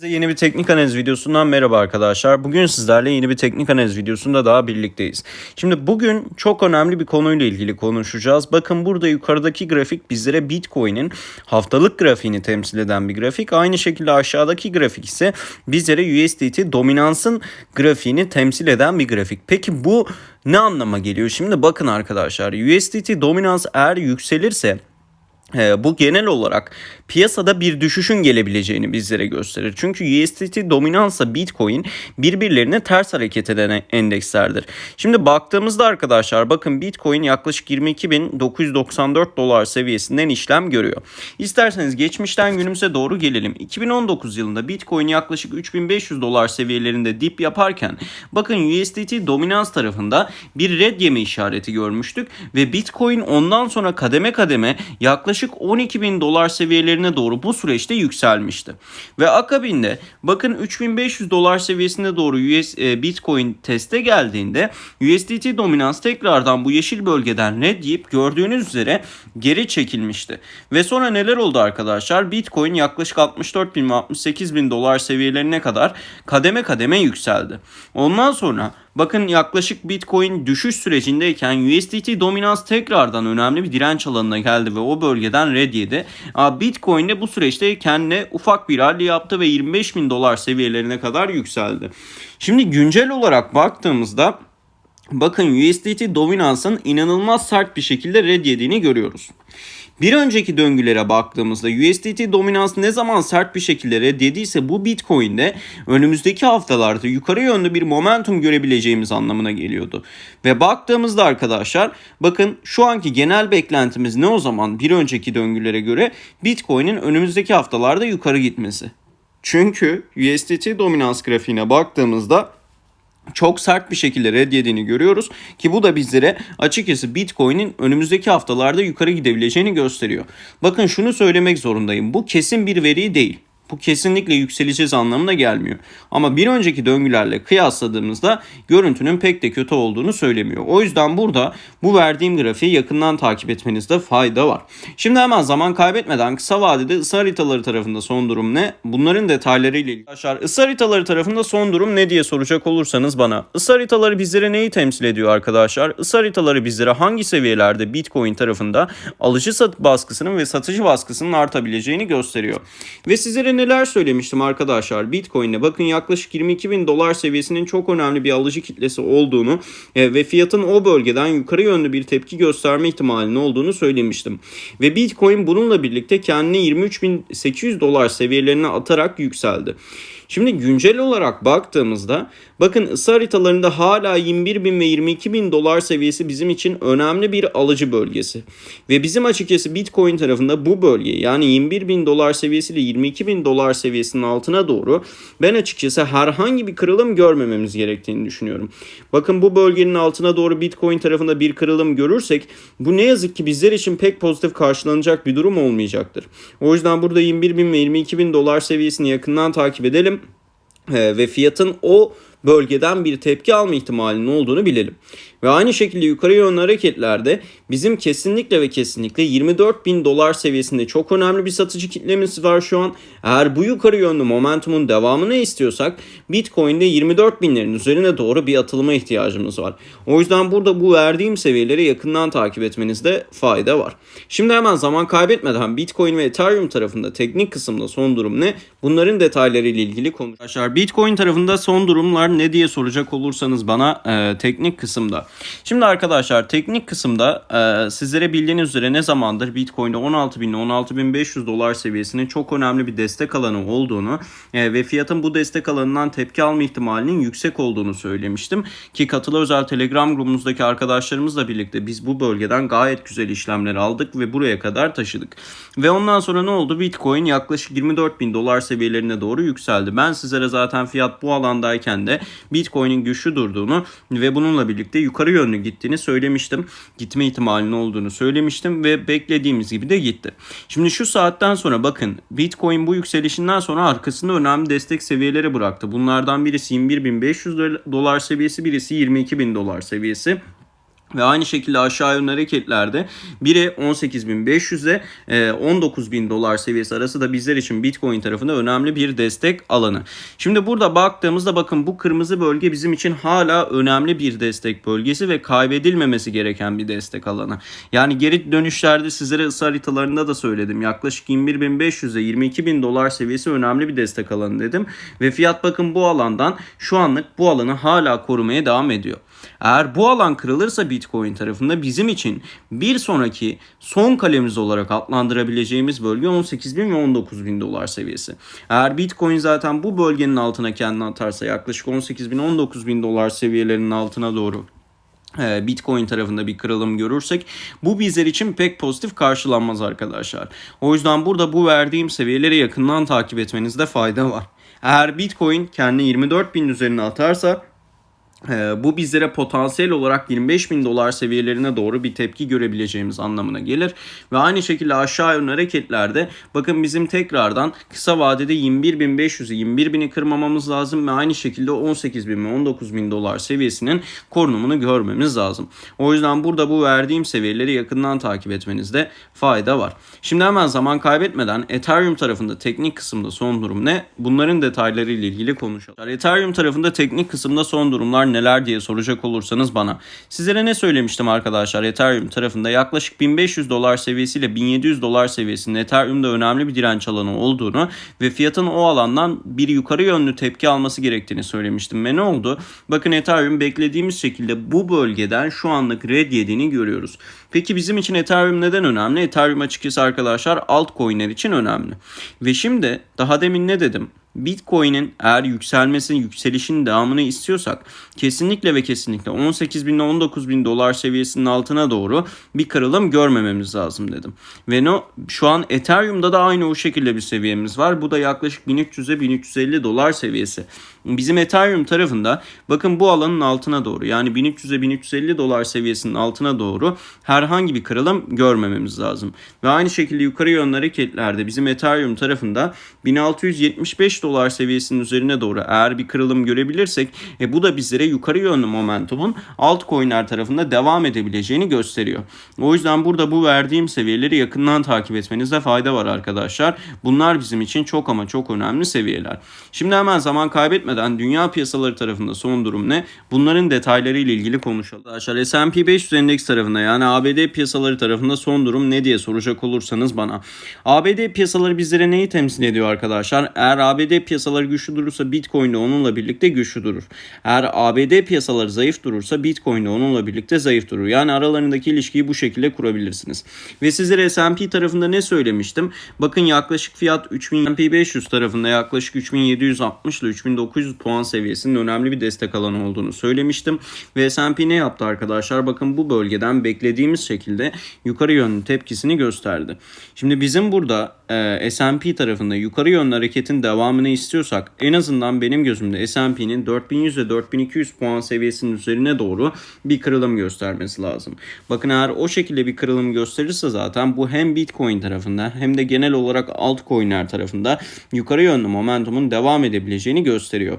Size Yeni bir teknik analiz videosundan merhaba arkadaşlar. Bugün sizlerle yeni bir teknik analiz videosunda daha birlikteyiz. Şimdi bugün çok önemli bir konuyla ilgili konuşacağız. Bakın burada yukarıdaki grafik bizlere Bitcoin'in haftalık grafiğini temsil eden bir grafik. Aynı şekilde aşağıdaki grafik ise bizlere USDT dominansın grafiğini temsil eden bir grafik. Peki bu ne anlama geliyor? Şimdi bakın arkadaşlar USDT dominans eğer yükselirse bu genel olarak piyasada bir düşüşün gelebileceğini bizlere gösterir. Çünkü USDT dominansla Bitcoin birbirlerine ters hareket eden endekslerdir. Şimdi baktığımızda arkadaşlar bakın Bitcoin yaklaşık 22.994 dolar seviyesinden işlem görüyor. İsterseniz geçmişten günümüze doğru gelelim. 2019 yılında Bitcoin yaklaşık 3500 dolar seviyelerinde dip yaparken bakın USDT dominans tarafında bir red yeme işareti görmüştük ve Bitcoin ondan sonra kademe kademe yaklaşık yaklaşık 12 bin dolar seviyelerine doğru bu süreçte yükselmişti. Ve akabinde bakın 3500 dolar seviyesine doğru US, e, Bitcoin teste geldiğinde USDT dominans tekrardan bu yeşil bölgeden red deyip gördüğünüz üzere geri çekilmişti. Ve sonra neler oldu arkadaşlar? Bitcoin yaklaşık 64 bin ve 68 bin dolar seviyelerine kadar kademe kademe yükseldi. Ondan sonra Bakın yaklaşık Bitcoin düşüş sürecindeyken USDT dominans tekrardan önemli bir direnç alanına geldi ve o bölgeden red yedi. Bitcoin de bu süreçte kendine ufak bir rally yaptı ve 25 bin dolar seviyelerine kadar yükseldi. Şimdi güncel olarak baktığımızda bakın USDT dominansın inanılmaz sert bir şekilde red yediğini görüyoruz. Bir önceki döngülere baktığımızda USDT dominans ne zaman sert bir şekilde reddediyse bu Bitcoin'de önümüzdeki haftalarda yukarı yönlü bir momentum görebileceğimiz anlamına geliyordu. Ve baktığımızda arkadaşlar bakın şu anki genel beklentimiz ne o zaman bir önceki döngülere göre Bitcoin'in önümüzdeki haftalarda yukarı gitmesi. Çünkü USDT dominans grafiğine baktığımızda çok sert bir şekilde reddiyediğini görüyoruz ki bu da bizlere açıkçası Bitcoin'in önümüzdeki haftalarda yukarı gidebileceğini gösteriyor. Bakın şunu söylemek zorundayım. Bu kesin bir veri değil. Bu kesinlikle yükseleceğiz anlamına gelmiyor. Ama bir önceki döngülerle kıyasladığımızda görüntünün pek de kötü olduğunu söylemiyor. O yüzden burada bu verdiğim grafiği yakından takip etmenizde fayda var. Şimdi hemen zaman kaybetmeden kısa vadede ısı haritaları tarafında son durum ne? Bunların detaylarıyla ilgili. Arkadaşlar ısı haritaları tarafında son durum ne diye soracak olursanız bana. Isı haritaları bizlere neyi temsil ediyor arkadaşlar? Isı haritaları bizlere hangi seviyelerde Bitcoin tarafında alıcı baskısının ve satıcı baskısının artabileceğini gösteriyor. Ve sizlere neler söylemiştim arkadaşlar Bitcoin'e bakın yaklaşık 22 bin dolar seviyesinin çok önemli bir alıcı kitlesi olduğunu e, ve fiyatın o bölgeden yukarı yönlü bir tepki gösterme ihtimalinin olduğunu söylemiştim. Ve Bitcoin bununla birlikte kendini 23.800 dolar seviyelerine atarak yükseldi. Şimdi güncel olarak baktığımızda bakın ısı haritalarında hala 21 bin ve 22 bin dolar seviyesi bizim için önemli bir alıcı bölgesi. Ve bizim açıkçası Bitcoin tarafında bu bölge yani 21 bin dolar seviyesiyle 22 bin dolar seviyesinin altına doğru ben açıkçası herhangi bir kırılım görmememiz gerektiğini düşünüyorum. Bakın bu bölgenin altına doğru Bitcoin tarafında bir kırılım görürsek bu ne yazık ki bizler için pek pozitif karşılanacak bir durum olmayacaktır. O yüzden burada 21 bin ve 22 bin dolar seviyesini yakından takip edelim ee, ve fiyatın o bölgeden bir tepki alma ihtimalinin olduğunu bilelim. Ve aynı şekilde yukarı yönlü hareketlerde bizim kesinlikle ve kesinlikle 24 bin dolar seviyesinde çok önemli bir satıcı kitlemiz var şu an. Eğer bu yukarı yönlü momentumun devamını istiyorsak Bitcoin'de 24 binlerin üzerine doğru bir atılma ihtiyacımız var. O yüzden burada bu verdiğim seviyeleri yakından takip etmenizde fayda var. Şimdi hemen zaman kaybetmeden Bitcoin ve Ethereum tarafında teknik kısımda son durum ne? Bunların detaylarıyla ilgili konuşacağız. Bitcoin tarafında son durumlar ne diye soracak olursanız bana e, teknik kısımda Şimdi arkadaşlar teknik kısımda e, sizlere bildiğiniz üzere ne zamandır Bitcoin'de 16.000 ile 16.500 dolar seviyesinin çok önemli bir destek alanı olduğunu e, ve fiyatın bu destek alanından tepki alma ihtimalinin yüksek olduğunu söylemiştim. Ki katılı özel Telegram grubumuzdaki arkadaşlarımızla birlikte biz bu bölgeden gayet güzel işlemler aldık ve buraya kadar taşıdık. Ve ondan sonra ne oldu? Bitcoin yaklaşık 24 bin dolar seviyelerine doğru yükseldi. Ben sizlere zaten fiyat bu alandayken de Bitcoin'in güçlü durduğunu ve bununla birlikte yukarı yönlü gittiğini söylemiştim. Gitme ihtimalinin olduğunu söylemiştim ve beklediğimiz gibi de gitti. Şimdi şu saatten sonra bakın Bitcoin bu yükselişinden sonra arkasında önemli destek seviyeleri bıraktı. Bunlardan birisi 21.500 dolar seviyesi birisi 22.000 dolar seviyesi. Ve aynı şekilde aşağı yönlü hareketlerde biri 18.500'e 19.000 dolar seviyesi arası da bizler için Bitcoin tarafında önemli bir destek alanı. Şimdi burada baktığımızda bakın bu kırmızı bölge bizim için hala önemli bir destek bölgesi ve kaybedilmemesi gereken bir destek alanı. Yani geri dönüşlerde sizlere ısı haritalarında da söyledim. Yaklaşık 21.500'e 22.000 dolar seviyesi önemli bir destek alanı dedim. Ve fiyat bakın bu alandan şu anlık bu alanı hala korumaya devam ediyor. Eğer bu alan kırılırsa Bitcoin tarafında bizim için bir sonraki son kalemiz olarak adlandırabileceğimiz bölge 18.000 ve 19.000 dolar seviyesi. Eğer Bitcoin zaten bu bölgenin altına kendini atarsa yaklaşık 18.000 19.000 dolar seviyelerinin altına doğru e, Bitcoin tarafında bir kırılım görürsek bu bizler için pek pozitif karşılanmaz arkadaşlar. O yüzden burada bu verdiğim seviyeleri yakından takip etmenizde fayda var. Eğer Bitcoin kendi 24 bin üzerine atarsa bu bizlere potansiyel olarak 25 bin dolar seviyelerine doğru bir tepki görebileceğimiz anlamına gelir. Ve aynı şekilde aşağı yönlü hareketlerde bakın bizim tekrardan kısa vadede 21.500'ü 21.000'i kırmamamız lazım ve aynı şekilde 18.000 ve 19.000 dolar seviyesinin korunumunu görmemiz lazım. O yüzden burada bu verdiğim seviyeleri yakından takip etmenizde fayda var. Şimdi hemen zaman kaybetmeden Ethereum tarafında teknik kısımda son durum ne? Bunların detayları ile ilgili konuşalım. Ethereum tarafında teknik kısımda son durumlar neler diye soracak olursanız bana. Sizlere ne söylemiştim arkadaşlar Ethereum tarafında yaklaşık 1500 dolar seviyesiyle 1700 dolar seviyesinde Ethereum'da önemli bir direnç alanı olduğunu ve fiyatın o alandan bir yukarı yönlü tepki alması gerektiğini söylemiştim. Ve ne oldu? Bakın Ethereum beklediğimiz şekilde bu bölgeden şu anlık red yediğini görüyoruz. Peki bizim için Ethereum neden önemli? Ethereum açıkçası arkadaşlar altcoin'ler için önemli. Ve şimdi daha demin ne dedim? Bitcoin'in eğer yükselmesini, yükselişin devamını istiyorsak kesinlikle ve kesinlikle 18 bin ile 19 bin dolar seviyesinin altına doğru bir kırılım görmememiz lazım dedim. Ve no, şu an Ethereum'da da aynı o şekilde bir seviyemiz var. Bu da yaklaşık 1300'e 1350 dolar seviyesi. Bizim Ethereum tarafında bakın bu alanın altına doğru yani 1300'e 1350 dolar seviyesinin altına doğru herhangi bir kırılım görmememiz lazım. Ve aynı şekilde yukarı yönlü hareketlerde bizim Ethereum tarafında 1675 dolar seviyesinin üzerine doğru eğer bir kırılım görebilirsek e, bu da bizlere yukarı yönlü momentumun altcoin'ler tarafında devam edebileceğini gösteriyor. O yüzden burada bu verdiğim seviyeleri yakından takip etmenizde fayda var arkadaşlar. Bunlar bizim için çok ama çok önemli seviyeler. Şimdi hemen zaman kaybetmeden dünya piyasaları tarafında son durum ne? Bunların detayları ile ilgili konuşalım. Arkadaşlar S&P 500 endeks tarafında yani ABD piyasaları tarafında son durum ne diye soracak olursanız bana. ABD piyasaları bizlere neyi temsil ediyor arkadaşlar? Eğer ABD piyasaları güçlü durursa Bitcoin de onunla birlikte güçlü durur. Eğer ABD piyasaları zayıf durursa Bitcoin de onunla birlikte zayıf durur. Yani aralarındaki ilişkiyi bu şekilde kurabilirsiniz. Ve sizlere S&P tarafında ne söylemiştim? Bakın yaklaşık fiyat 3500 tarafında yaklaşık 3760 ile 3900 puan seviyesinin önemli bir destek alanı olduğunu söylemiştim. Ve S&P ne yaptı arkadaşlar? Bakın bu bölgeden beklediğimiz şekilde yukarı yönlü tepkisini gösterdi. Şimdi bizim burada e, S&P tarafında yukarı yönlü hareketin devamını istiyorsak en azından benim gözümde S&P'nin 4100 ve 4200 puan seviyesinin üzerine doğru bir kırılım göstermesi lazım. Bakın eğer o şekilde bir kırılım gösterirse zaten bu hem Bitcoin tarafında hem de genel olarak altcoin'ler tarafında yukarı yönlü momentumun devam edebileceğini gösteriyor.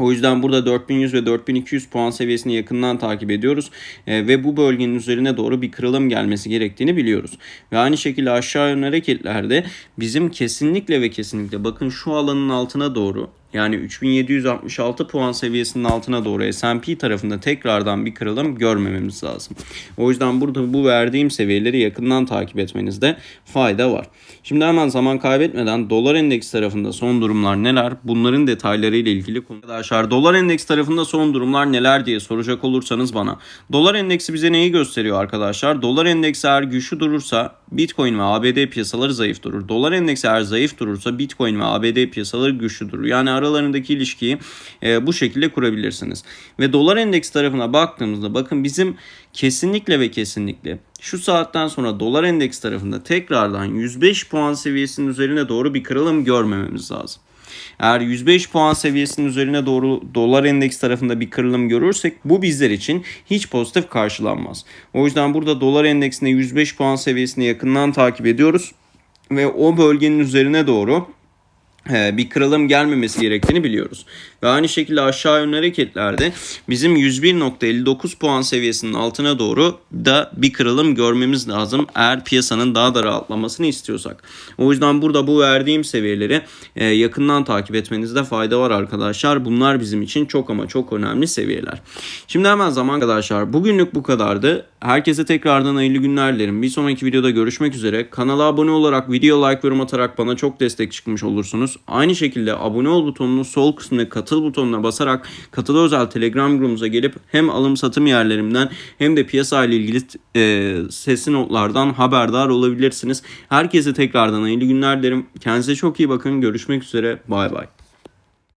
O yüzden burada 4100 ve 4200 puan seviyesini yakından takip ediyoruz e, ve bu bölgenin üzerine doğru bir kırılım gelmesi gerektiğini biliyoruz. Ve aynı şekilde aşağı yönlü hareketlerde bizim kesinlikle ve kesinlikle bakın şu alanın altına doğru yani 3766 puan seviyesinin altına doğru S&P tarafında tekrardan bir kırılım görmememiz lazım. O yüzden burada bu verdiğim seviyeleri yakından takip etmenizde fayda var. Şimdi hemen zaman kaybetmeden dolar endeks tarafında son durumlar neler? Bunların detayları ile ilgili konu. Arkadaşlar dolar endeks tarafında son durumlar neler diye soracak olursanız bana. Dolar endeksi bize neyi gösteriyor arkadaşlar? Dolar endeksi eğer güçlü durursa Bitcoin ve ABD piyasaları zayıf durur. Dolar endeksi eğer zayıf durursa Bitcoin ve ABD piyasaları güçlü durur. Yani aralarındaki ilişkiyi e, bu şekilde kurabilirsiniz. Ve dolar endeks tarafına baktığımızda bakın bizim kesinlikle ve kesinlikle şu saatten sonra dolar endeks tarafında tekrardan 105 puan seviyesinin üzerine doğru bir kırılım görmememiz lazım. Eğer 105 puan seviyesinin üzerine doğru dolar endeks tarafında bir kırılım görürsek bu bizler için hiç pozitif karşılanmaz. O yüzden burada dolar endeksinde 105 puan seviyesini yakından takip ediyoruz ve o bölgenin üzerine doğru bir kırılım gelmemesi gerektiğini biliyoruz. Ve aynı şekilde aşağı yönlü hareketlerde bizim 101.59 puan seviyesinin altına doğru da bir kırılım görmemiz lazım. Eğer piyasanın daha da rahatlamasını istiyorsak. O yüzden burada bu verdiğim seviyeleri e, yakından takip etmenizde fayda var arkadaşlar. Bunlar bizim için çok ama çok önemli seviyeler. Şimdi hemen zaman arkadaşlar. Bugünlük bu kadardı. Herkese tekrardan hayırlı günler dilerim. Bir sonraki videoda görüşmek üzere. Kanala abone olarak, video like yorum atarak bana çok destek çıkmış olursunuz. Aynı şekilde abone ol butonunun sol kısmındaki katıl butonuna basarak katıl özel telegram grubumuza gelip hem alım satım yerlerimden hem de piyasa ile ilgili e, sesli notlardan haberdar olabilirsiniz. Herkese tekrardan hayırlı günler dilerim. Kendinize çok iyi bakın. Görüşmek üzere. Bay bay.